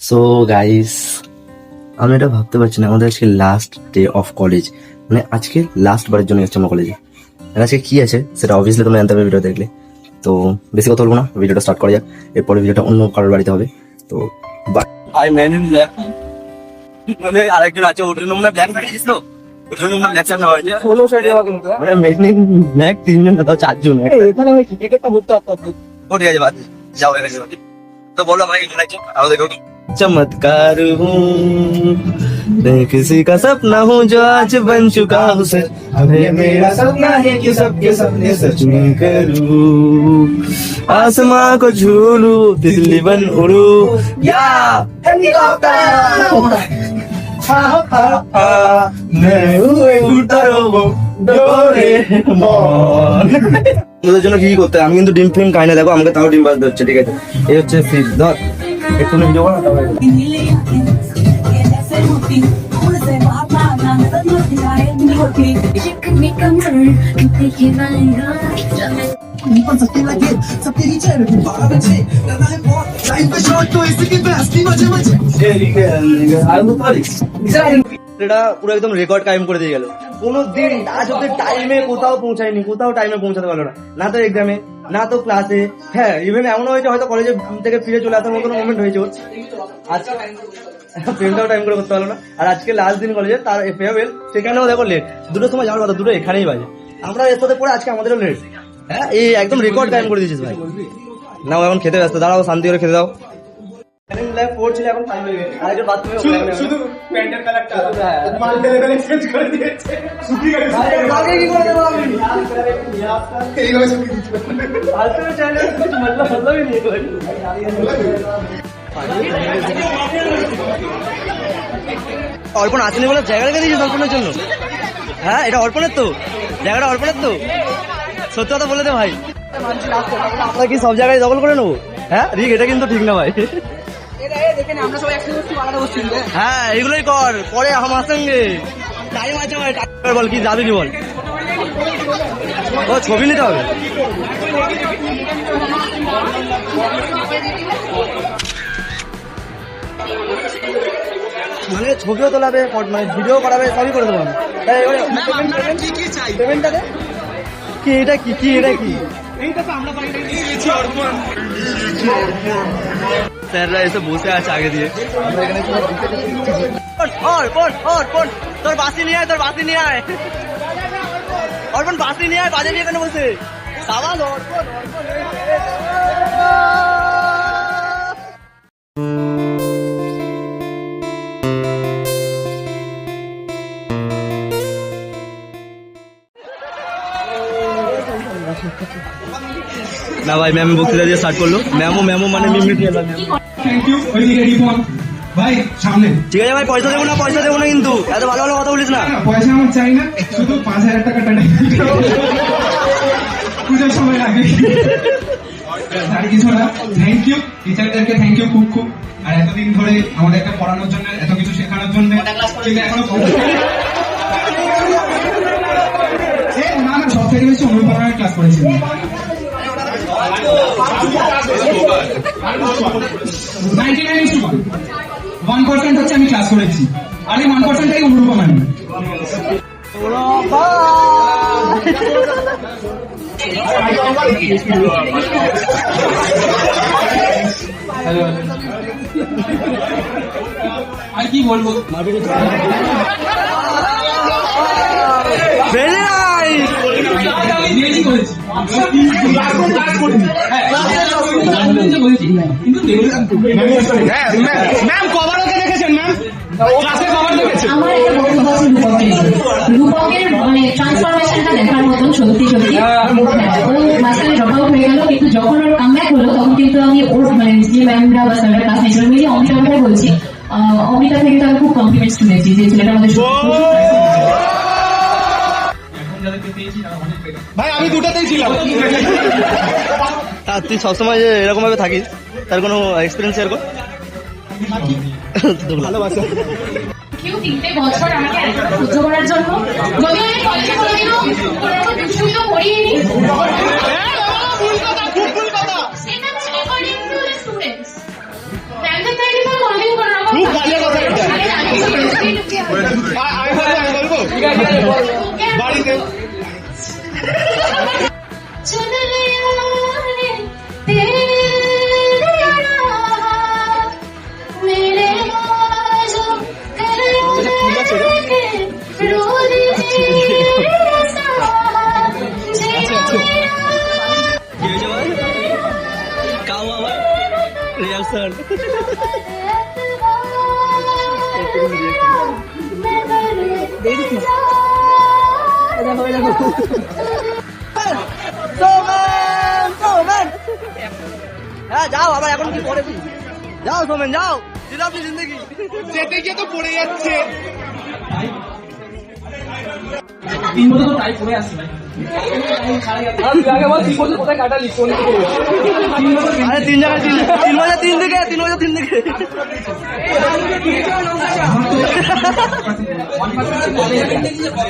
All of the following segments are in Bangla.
সো গাইস আমি এটা ভাবতে পারছি না আমাদের আজকে লাস্ট ডে অফ কলেজ মানে আজকে লাস্ট বারের জন্য এসেছি আমরা কলেজে আর আজকে কি আছে সেটা অবভিয়াসলি তোমরা জানতে পারবে ভিডিও দেখলে। তো বেশি কথা বলব না ভিডিওটা স্টার্ট করা যাক। এরপরে ভিডিওটা অন্য কারোর বাড়িতে হবে। তো আই ম্যান ইন ব্ল্যাক মানে আরেকজন আছে ওটার নাম না ব্ল্যাক ফ্যাটিস তো ওটার নাম ব্ল্যাক চাপ না হয়। ষোলো সাইডে হবে কিন্তু। মানে ম্যাক তিনজন না চারজন। এখানে ওই ভরতে ও ঠিক আছে বাদ যাও এখানে তো বলো ভাই কেমন আমাদের चमत्कार हूँ मैं किसी का सपना हूँ जो आज बन चुका हूँ सच अब ये मेरा सपना है कि सबके सपने सच में करूँ आसमां को झूलू दिल्ली बन उड़ू या मैं हुए उड़ता रहो ওদের জন্য কি করতে হয়? আমি কিন্তু ডিম ফিম খাই না দেখো আমাকে তাও ডিম বাজতে হচ্ছে ঠিক আছে এই হচ্ছে ফিস ধর একটু লেগে যাব না তবে এটা পুরো একদম রেকর্ড টাইম করে দিয়ে গেল। কোনোদিন আজ অব্দি টাইমে কোথাও পৌঁছায়নি, কোথাও টাইমে পৌঁছাতে পারল না। না তো এক্সামে না তো ক্লাসে হ্যাঁ ইভেন এমন হয়েছে হয়তো কলেজে থেকে ফিরে চলে আসার মতো মোমেন্ট হয়েছে। ওর আজকে প্রেমটাও টাইম করে করতে পারল না। আর আজকে লাস্ট দিন কলেজে তার ফেয়ারওয়েল সেখানেও দেখো লেট দুটোর সময় যাওয়ার কথা, দুটো এখানেই বাজে। আমরা এর সাথে পরে আজকে আমাদেরও লেট হ্যাঁ এই একদম রেকর্ড টাইম করে দিয়েছিস ভাই। না ও এখন খেতে ব্যস্ত, দাঁড়াও, শান্তি করে খেতে দাও। পড়ছিল এখন টাইম আরেকজন বাথরুমে শুধু প্যান্টের কালারটা মাল ঢেলে ঢেলে চেঞ্জ করে দিয়েছে। আগে কি করে দেবো আমি? এইভাবে শুকিয়ে দিচ্ছে বাথরুমে চাইলে মতলব মতলবই নেই কোই অর্পণ আসেনি বলে জায়গা রেখে দিয়েছিস অর্পণের জন্য? হ্যাঁ এটা অর্পণের তো। জায়গাটা অর্পণের তো। সত্যি কথা বলে দে ভাই। আমরা কি সব জায়গায় দখল করে নেব? হ্যাঁ রিক এটা কিন্তু ঠিক না ভাই। হ্যাঁ এগুলোই কর। পরে আমার সঙ্গে। টাইম আছে বল কি যাবি কি বল। ও ছবি নিতে হবে? মানে ছবিও তোলাবে মানে ভিডিও করাবে সবই করে দেবো পেমেন্টটা কি এটা কি কি এটা কি? স্যাররা এসে বসে আছে আগে দিয়ে তোর বাসি নিয়ে আয় তোর বাসি নিয়ে আয় অর্পণ বাসি নিয়ে আয় বাজে নিয়ে কেন বসে সাবাস অর্পণ অর্পণ না ভাই ম্যাম বক্তৃতা দিয়ে স্টার্ট করল। ম্যামও ম্যামও মানে ভাই সামনে। ঠিক আছে ভাই পয়সা দেবো না পয়সা দেবো না কিন্তু। এত ভালো ভালো কথা বলিস না। পয়সা আমার চাই না শুধু পাঁচ হাজার টাকা টাকা। পুজোর সময় লাগে। আর কিছু না থ্যাংক ইউ টিচারদেরকে থ্যাংক ইউ খুব খুব। আর এতদিন ধরে আমাদেরকে পড়ানোর জন্য এত কিছু শেখানোর জন্য কিন্তু এখনও এ, না না সব থেকে বেশি অনুপ্রেরণার ক্লাস করেছি। নাইনটি নাইন ওয়ান পার্সেন্ট হচ্ছে আমি ক্লাস করেছি। আর ওয়ান পার্সেন্টটাই অনুরূপম আমি আর কি বলব? ভেরি নাইস ইংরেজি করেছি হ্যাঁ, বলেছি। কিন্তু ম্যাম কভার ওকে দেখেছেন ম্যাম ক্লাসে কভার দেখেছেন? আমার একটা আছে রূপকের রূপকের মানে ট্রান্সফরমেশনটা দেখার মতন সত্যি সত্যি। ও মাঝখানে ড্রপ আউট হয়ে গেল কিন্তু যখন ওর কামব্যাক হলো তখন কিন্তু আমি ওর মানে যে ম্যামরা বা স্যাররা ক্লাস নিয়েছিল মিলিয়ে অমিতার কথাই বলছি। অমিতা থেকে তো আমি খুব কমপ্লিমেন্টস শুনেছি যে ছেলেটা আমাদের সত্যি। এখন যাদেরকে পেয়েছি তারা ভাই আমি দুটাতেই ছিলাম। তা তুই সবসময় যে এরকম ভাবে থাকিস তার কোনো এক্সপিরিয়েন্স শেয়ার কর। ভালোবাসা তিনটে বছর আমাকে এতটা সহ্য করার জন্য। যদিও আমি কলেজে কোনোদিনও কোনো দুষ্টুমি তো করিনি হ্যাঁ যাও আবার এখন কি করে যাও সোমেন যাও। আপনি জিন্দগি। যেতে গিয়ে তো পড়ে যাচ্ছে তিন বছর পড়ে আসছে তুই তিন জায়গায় তিন তিন বছর তিন দিকে তিন বছর তিন দিকে।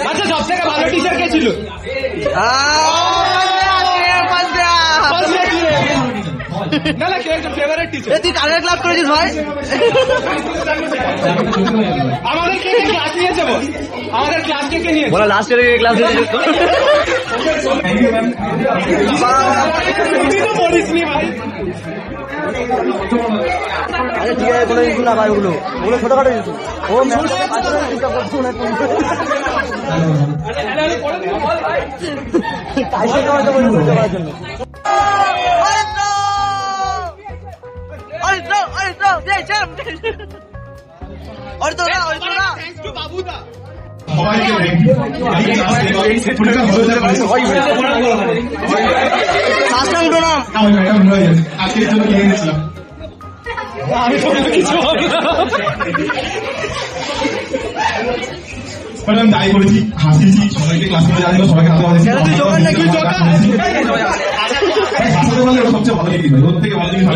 আচ্ছা সব থেকে ভালো টিচার কে ছিল? না না কে একজন ফেভারিট টিচার তুই কারের ক্লাস করেছিস ভাই? আমাদের কে কে ক্লাস নিয়েছে বল? আমাদের ক্লাস কে কে নিয়েছে? বলা লাস্ট ইয়ারে ক্লাস তুই তো পড়িসনি ভাই। আরে ঠিক আছে কোনো কিছু না ভাই ওগুলো। ওগুলো ছোটখাটো ও বুঝতে পারার জন্য সাষ্টাং প্রণাম ম্যাডাম দায়ী করেছি হাসিয়েছি সবাইকে ক্লাসে জানিয়ে সবাইকে হাতে হাসি তুই জোগাড় নাকি? হাসাতে পারলে সবচেয়ে ভালো জিনিস থেকে ভালো জিনিস।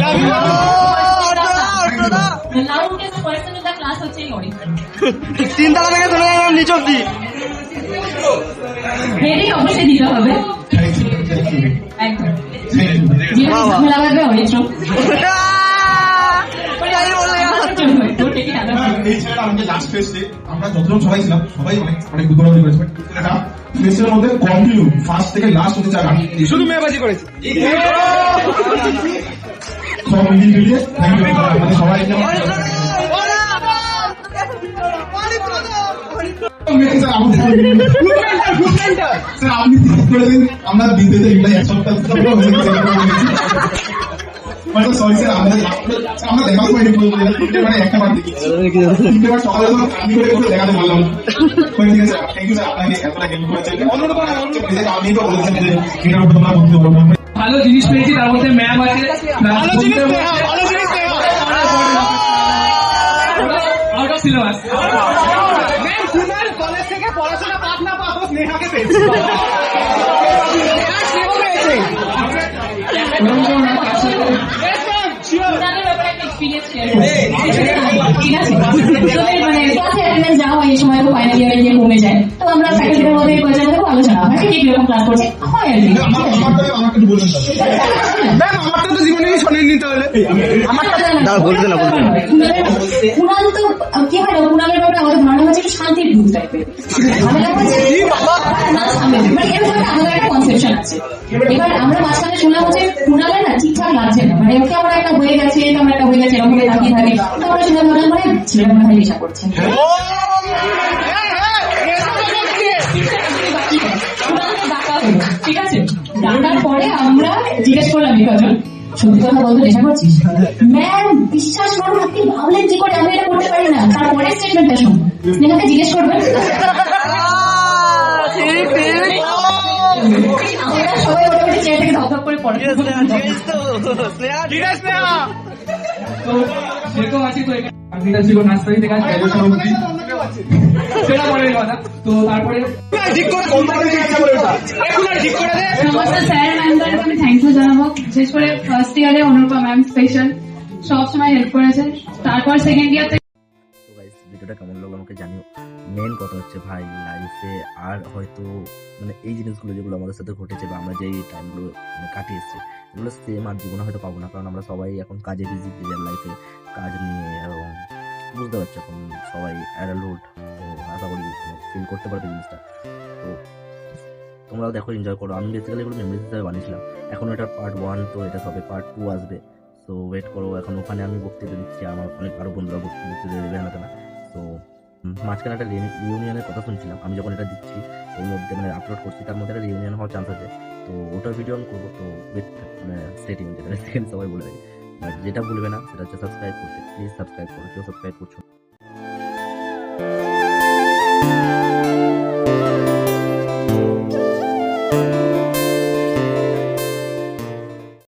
The loudest person in the class হচ্ছে এই অরিত্র তিন থেকে চলে গেলাম নিচ অব্দি হেডে অবশ্যই দিতে হবে। আমরা যতজন সবাই ছিলাম সবাই অনেক অনেক দুর্বল করেছে ছেলেটা ফেস্টের মধ্যে কন্টিনিউ ফার্স্ট থেকে লাস্ট হতে চায় শুধু মেয়েবাজি করেছে। সব মিলিয়ে মিলিয়ে থ্যাংক ইউ মানে সবাই আপনি স্যার আপনি ঠিক করে দিন। আমরা দিতে চাই এক সপ্তাহ মানে সরি স্যার আমাদের আমরা দেখা পাইনি মানে একটা বার সকালে আমি করে করে দেখাতে পারলাম। ঠিক আছে থ্যাংক ইউ স্যার আপনাকে এতটা হেল্প করেছেন আমি তো বলেছেন যে এটার উপর তোমরা বলতে পারব ভালো জিনিস পেয়েছি তার মধ্যে ম্যাম আছে ভালো জিনিস ভালো জিনিস out of syllabus ma'am Kunal college থেকে পড়াশোনা না পাক ও স্নেহাকে পেয়েছে স্নেহ পেয়েছে এক্সপিরিয়েন্স শেয়ার ঠিক আছে মানে ক্লাসে অ্যাটেন্ডেন্স যা হয় এই সময় তো ফাইনাল ইয়ারে গিয়ে কমে যায়। তো আমরা ফ্যাকাল্টিদের মধ্যে কয়েকজন আলোচনা হয় যে কীরকম ক্লাস করছে হয় আর কি। আমার আমারটা আমাকে একটু বলুন ম্যাম আমারটা তো জীবনেই শোনেননি তাহলে দাঁড়া, বলতে না, বলতে কুণাল তো কি হয় না কুণালের ব্যাপারে আমাদের ধারণা হচ্ছে একটু শান্তির ভূত টাইপের আমাদের হচ্ছে না সামনে মানে এরকম একটা আলাদা একটা কনসেপশন আছে এবার আমরা মাঝখানে শুনলাম হচ্ছে কুণালের না ঠিকঠাক লাগছে না মানে ওকে আমরা একটা হয়ে গেছে কেমন একটা হয়ে গেছে এরকম তাকিয়ে থাকে তো আমরা শুনলাম মনে মানে ছেলেটা মনে হয় নেশা করছে কুণালকে ডাকা হলো, ঠিক আছে ডাকার পরে আমরা জিজ্ঞেস করলাম কজন সত্যি কথা বলতে নেশা করছিস ম্যাম বিশ্বাস করুন আপনি ভাবলেন কি করে আমি এটা করতে পারি না। তারপরে স্টেটমেন্টটা শুনুন স্নেহাকে জিজ্ঞেস করবেন। আমরা সবাই মোটামুটি চেয়ার থেকে ধপ ধপ করে পড়ে ঠিক আছে স্নেহা তো ছিল নার্সারি থেকে আজ অবধি সেটা পরের কথা তো তারপরে ঠিক করে এখন আর ঠিক করে সমস্ত স্যার ম্যামদেরকে আমি থ্যাংক ইউ জানাব। বিশেষ করে ফার্স্ট ইয়ারে অনুপা ম্যাম স্পেশাল সব হেল্প করেছে। তারপর সেকেন্ড ইয়ার ভিডিওটা কেমন লাগল আমাকে জানিও। মেন কথা হচ্ছে ভাই লাইফে আর হয়তো মানে এই জিনিসগুলো যেগুলো আমাদের সাথে ঘটেছে বা আমরা যে টাইমগুলো মানে কাটিয়ে এসেছি এগুলো সেম আর জীবনে হয়তো পাবো না। কারণ আমরা সবাই এখন কাজে বিজি নিজের লাইফে কাজ নিয়ে এবং বুঝতে পারছি এখন সবাই অ্যাডাল্টহুড তো আশা করি ফিল করতে পারবে জিনিসটা। তো তোমরাও দেখো এনজয় করো। আমি বেসিক্যালি এগুলো মেমোরিজ হিসাবে বানিয়েছিলাম। এখন এটা পার্ট ওয়ান তো এটা সবে পার্ট টু আসবে। সো ওয়েট করো, এখন ওখানে আমি বক্তৃতা দিচ্ছি। আমার অনেক আরও বন্ধুরা বক্তৃতা দেবে না? কেনা তো মাঝখানে একটা রিউনিয়নের কথা শুনছিলাম। আমি যখন এটা দিচ্ছি, এর মধ্যে মানে আপলোড করছি, তার মধ্যে একটা রিউনিয়ন হওয়ার চান্স আছে। তো ওটার ভিডিও আমি করব। তো উইথ মানে সেটিং যেটা সেকেন্ড সবাই বলে দেয় বাট যেটা বলবে না, সেটা হচ্ছে সাবস্ক্রাইব করতে। প্লিজ সাবস্ক্রাইব করো। কেউ সাবস্ক্রাইব করছ।